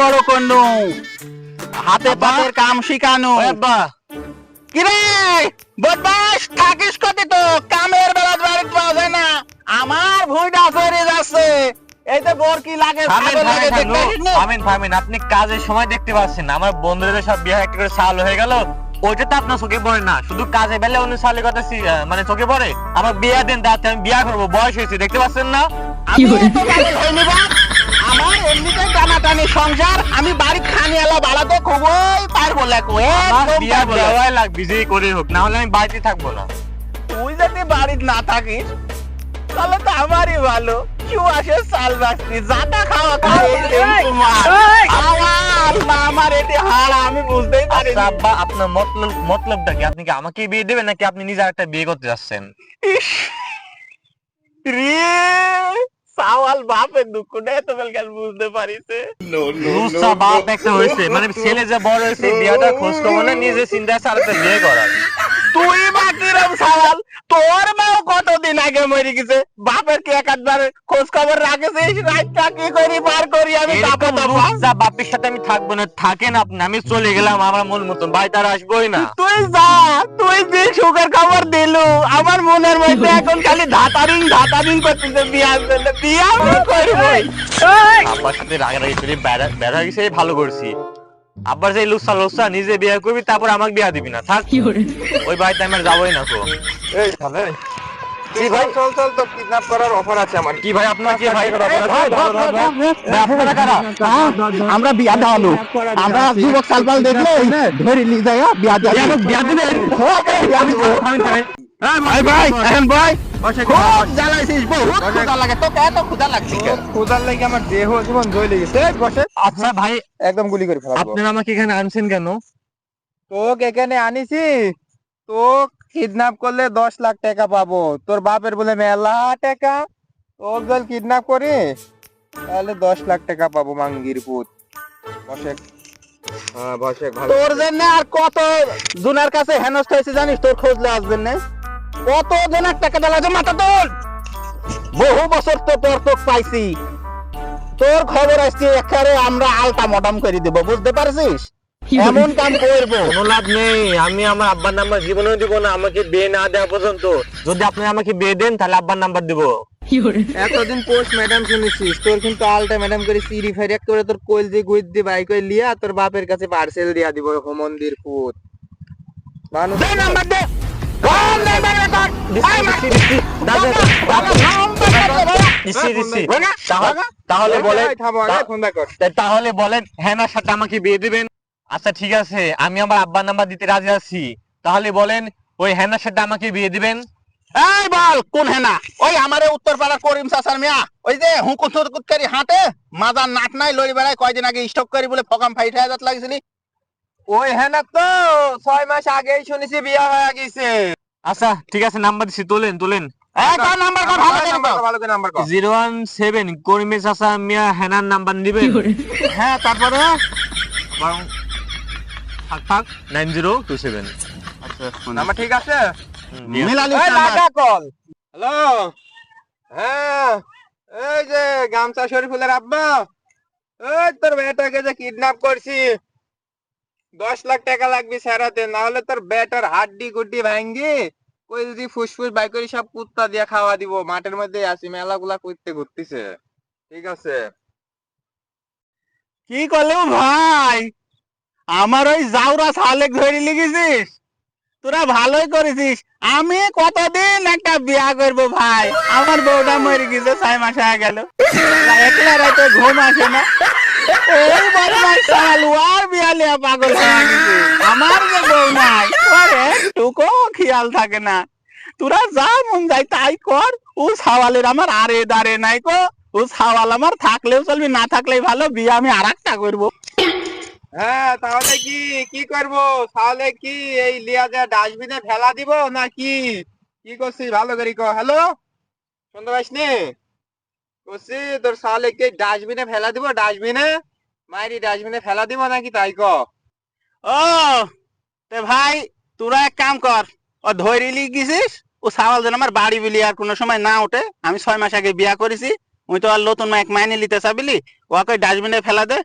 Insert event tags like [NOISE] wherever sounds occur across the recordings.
বড় করনু হাতে পাতের কাম শিখানো। আব্বা। কিরে বদমাস থাকিস কত তো? কামের বেলা বাড়িতে পাওয়া যায় না। আমার ভুঁইটা চড়ে যাচ্ছে। এই তো বোর কি লাগে থামেন ছাগল লাগে থামেন দেখতে পাচ্ছিস না? থামেন থামেন আপনি কাজের সময় দেখতে পাচ্ছেন না, আমার বন্ধুদের সব বিয়ে একটা করে সাল হয়ে গেল। ওইটা তো আপনার চোখে পড়ে না। শুধু কাজে বেলে অন্য সালের কথা মানে চোখে পড়ে। আমার বিয়ে দেন তাতে আমি বিয়ে করব বয়স হয়েছে দেখতে পাচ্ছেন না? আমি তো। আমার এমনিতেই টানাটানি সংসার আমি বাড়ি খানি এলা খুবই পারব দেওয়াই লাগবে যে করে হোক না হলে আমি বাড়িতে থাকব না। তুই যদি বাড়িতে না থাকিস তাহলে তো আমারই ভালো। কেউ আসে চাল বাঁচতি যাটা খাওয়া খাওয়া। আমার এটি হাড় আমি বুঝতেই পারি আচ্ছা আব্বা আপনার মতলব মতলবটা কি? আপনি কি আমাকে বিয়ে দেবেন নাকি আপনি নিজে একটা বিয়ে করতে যাচ্ছেন? রে! সাওয়াল বাপের দুঃখ নেই তো বেলকাল বুঝতে পারিছে? রুসা বাপ একটা হয়েছে মানে ছেলে যে বড় হয়েছে বিয়েটা খোঁজ খবর না নিজে চিন্তা একটা বিয়ে করার। তুই কিরম সাওয়াল তোর মাও কতদিন আগে মরে গেছে? বাপের কি একাধবার খোঁজ খবর রাখেছিস? রাতটা কি করি পার করি? আমি রুসা বাপের সাথে আমি থাকব না। থাকেন আপনি আমি চলে গেলাম আমার মন মতন। ভাই তার আসবোই না। তুই যা তুই যে সুখের খবর দিলু আমার মনের মধ্যে [LAUGHS] এখন খালি ধাতারিং ধাতারিং করতেছে বিয়া জন্য। বিয়া আমি করবই। আব্বার সাথে রাগারাগি করে বেড়া বেড়া গেছে ভালো করছি। আব্বার যে লুসা লুসা নিজে বিয়ে করবি তারপর আমাকে বিয়া দিবি না। থাক। ওই বাড়িতে আমি আর যাবোই না তো। এই তাহলে কি ভাই? চল চল তো কিডন্যাপ করার অফার আছে আমার। কি ভাই আপনার কি ভাই? আপনারা কারা? আমরা বিয়া দেওয়ালো। আমরা যুবক সালপাল দেখলে ধরে নিয়ে যাই বিয়া দেওয়া বিয়া দিবেন ভাই ভাই এখন ভাই খুব জ্বালাইছিস বহুত ক্ষুধা লাগে তোকে এত ক্ষুধা লাগছে? লাগে আমার দেহ জীবন জ্বলে গেছে। এই বসে। আচ্ছা ভাই একদম গুলি করে ফেলাবো। আপনারা আমাকে এখানে আনছেন কেন? তোকে এখানে আনিছি। তো কিডন্যাপ করলে দশ লাখ টাকা পাবো। তোর বাপের বলে মেলা টাকা। তোর জল কিডন্যাপ করি তাহলে দশ লাখ টাকা পাবো মাঙ্গির পুত। বসে। হ্যাঁ তোর জন্য আর কত জুনার কাছে হেনস্থ হয়েছে জানিস? তোর খোঁজ নেওয়ার জন্য। কত জনের টাকা আছে মাথা তোর বহু বছর তো পর তোক পাইছি। তোর খবর আসছে একেবারে আমরা আলটা মডাম করে দেব বুঝতে পারছিস? এমন কাম করব। কোনো লাভ নেই। আমি আমার আব্বার নাম্বার জীবনেও দিব না। আমাকে বিয়ে না দেওয়া পর্যন্ত। যদি আপনি আমাকে বিয়ে দেন তাহলে আব্বার নাম্বার দিব। এতদিন পোস্ট ম্যাডাম শুনেছিস? তোর কিন্তু আলটা ম্যাডাম করে সিরি ফেরেক করে তোর কোল দিয়ে গুইদ দিয়ে বাই করে লিয়া তোর বাপের কাছে পার্সেল দিয়া দিব হোমন্দির পুত। মানুষ দে নাম্বার দে। তাহলে- বলেন তাহলে বলেন হ্যানার সাথে আমাকে বিয়ে দিবেন? আচ্ছা ঠিক আছে আমি আমার আব্বার নাম্বার দিতে রাজি আছি। তাহলে বলেন ওই হ্যানার সাথে আমাকে বিয়ে দিবেন? এই বল কোন হেনা? ওই আমারে উত্তর পাড়ার করিম চাচার মিয়া। ওই যে হুকুত হাঁটে মাজার নাট নাই লড়ি বেড়ায় কয়দিন আগে স্টক করি বলে ফকাম ফাইট হয়ে যাত লাগছিলি। ওই হ্যাঁ না তো ছয় মাস আগেই শুনেছি বিয়া হয়ে গেছে। আচ্ছা ঠিক আছে নাম্বার দিচ্ছি তোলেন তোলেন। এই তোর নাম্বার কর ভালো করে নাম্বার কর। কর, ভালো করে নাম্বার কর। জিরো ওয়ান সেভেন কর্মী চাষা মিয়া হেনার নাম্বার নিবেন। হ্যাঁ তারপরে? থাক থাক nine zero two seven. Number ঠিক আছে? মিলালি এই লাগা কল। হ্যালো? হ্যাঁ এই যে গামছা শরীফুলের আব্বা। এই তোর বেটাকে যে কিডন্যাপ করছি। দশ লাখ টাকা লাগবে সেরাতে না হলে তোর বেটার হাড্ডি গুড্ডি ভাঙ্গি। কই যদি ফুসফুস বাই করে সব কুত্তা দিয়ে খাওয়া দিব, মাঠের মধ্যে আসি মেলা গুলা করতে ঘুরতেছে। ঠিক আছে। কি করলেও ভাই? আমার ওই জাউরা সালেক ধরে লিখেছিস তোরা ভালোই করেছিস। আমি কতদিন একটা বিয়া করব ভাই? আমার বউটা মরে গেছে, ছয় মাস হয়ে গেল। একলা রাতে ঘুম আসে না ওই বদমাস চালু আর বিয়া লিয়া পাগল আমার যে বউ নাই একটুকু খেয়াল থাকে না। তোরা যা মন যাই তাই কর, ও সাওয়ালের আমার আরে দাঁড়ে নাই কো। ও সাওয়াল আমার থাকলেও না থাকলেই ভালো, বিয়ে আমি আর একটা করব। হ্যাঁ তাহলে কি কি করব? তাহলে কি এই লিয়া যা ডাস্টবিনে ফেলা দিব নাকি? কি করছিস? ভালো করে ক হ্যালো শুনতে করছি তোর সালে কি ডাস্টবিনে ফেলা দিব, ডাস্টবিনে? মাইরি ডাস্টবিনে ফেলা দিব নাকি তাই ক? ও, তে ভাই, তোরা এক কাম কর। ও ধরে গেছিস? ও সাওয়াল যেন আমার বাড়ি বিলি আর কোনো সময় না ওঠে। আমি ছয় মাস আগে বিয়া করেছি। ওই তো আর নতুন মাইক মাইনে নিতে চাবিলি ওকে ডাস্টবিনে ফেলা দে।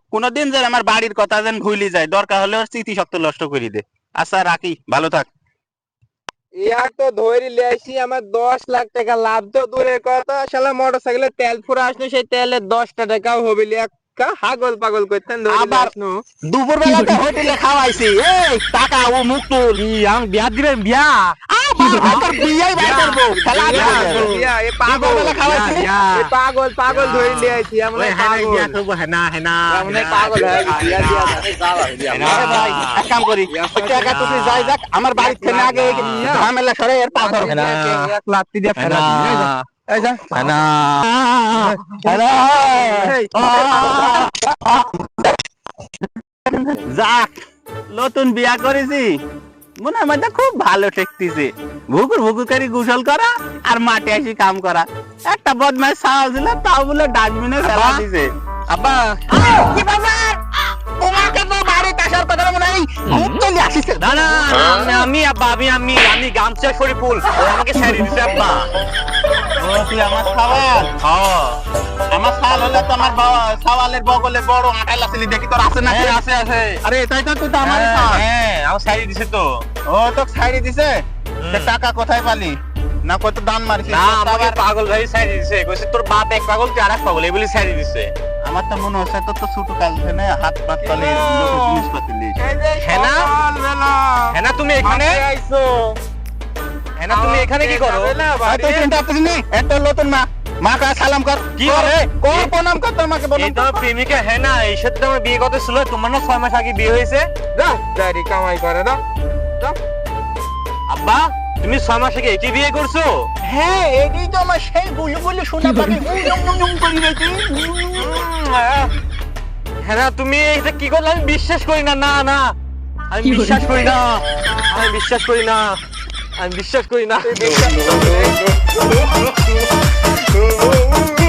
যেন আমার বাড়ির কথা যেন ভুলি যায়। দরকার হলে ওর স্মৃতি শক্ত নষ্ট করে দে। আচ্ছা রাখি। ভালো থাক। ইয়ার তো ধরে লিয়েছি আমার দশ লাখ টাকা লাভ তো দূরের কথা। শালা মোটর সাইকেলের তেল ফুরা আসলো। সেই তেলের দশটা টাকাও হবে হাগল পাগল করতেন আবার দুপুর বেলাতে হোটেলে খাওয়াইছি। এই টাকা ও মুখ তুল আমি বিয়া দিবেন বিয়া? পাগল। পাগল পাগল ধরে লিয়েছি এমন ওই পাগল। বিয়া করব না না এমন এক পাগল। গেছি, বিয়া দিয়া। দাও। আরে ভাই এক কাম করি। টাকা টুকরি যাই যাক আমার বাড়ির থেকে আগে ঝামেলা সরে এর লাত্তি দিয়ে ফেলা যাক নতুন বিয়া করেছি। মনে হয় মধ্যে খুব ভালো ঠেকতেছে। ভুকুর ভুকুর করে গোসল করা আর মাঠে এসে কাম করা। একটা বদমাস সাহস ছিল তাও বলে ডাস্টবিনে ফেলা দিছে। আব্বা। কি ব্যাপার? তোমাকে তো বাড়িতে আসার কথা মনে হয় মুখ তুলে আসিস না না আমি- আব্বা আমি আমি আমি গামছা শরীফুল আমাকে ছেড়ে দিছে আব্বা। আমার সাওয়াল। হ্যাঁ আমার সাল হলে তো আমার সাওয়ালের বগলে বড় আটাইল আসলি দেখি তোর আছে না হ্যাঁ, আছে আছে। আরে তাই তো তুই তো আমার হ্যাঁ, হ্যাঁ আমার ছেড়ে দিছে তো। ও তো ছাড়ি দিছে? টাকা কোথায় পালি? না কত দান না আমাকে পাগল ভাই ছেড়ে দিছে। কইছে তোর বাপ এক পাগল তুই আর এক পাগল এই বলে ছেড়ে দিছে। আমার তো মনে হচ্ছে তোর তো ছোট কাল থেকে হাত পাত তলে জিনিসপাতি লিস হ্যাঁ না? হ্যাঁ না তুমি এখানে? আইছো। হ্যাঁ না তুমি এখানে কি করো? যাবে না তুই চিন্তা করিস নি একটা নতুন মা। মা কা সালাম কর। কি কর, বলে? প্রণাম কর তোর মাকে বলুন এই প্রেমিকা হ্যাঁ না এই সাথে তোমার বিয়ে কত ছিল? তোমার না ছয় মাস আগে বিয়ে হয়েছে। যা, দাড়ি কামাই করে না আব্বা তুমি ছয় মাস আগে এটি বিয়ে করছ? হ্যাঁ এটাই তো আমার সেই গুলু শোনা উম করি নাকি? হ্যাঁ না তুমি এটা কি করলে? আমি বিশ্বাস করি না না না। আমি বিশ্বাস করি না আমি বিশ্বাস করি না। আমি বিশ্বাস করি না। [LAUGHS] [LAUGHS]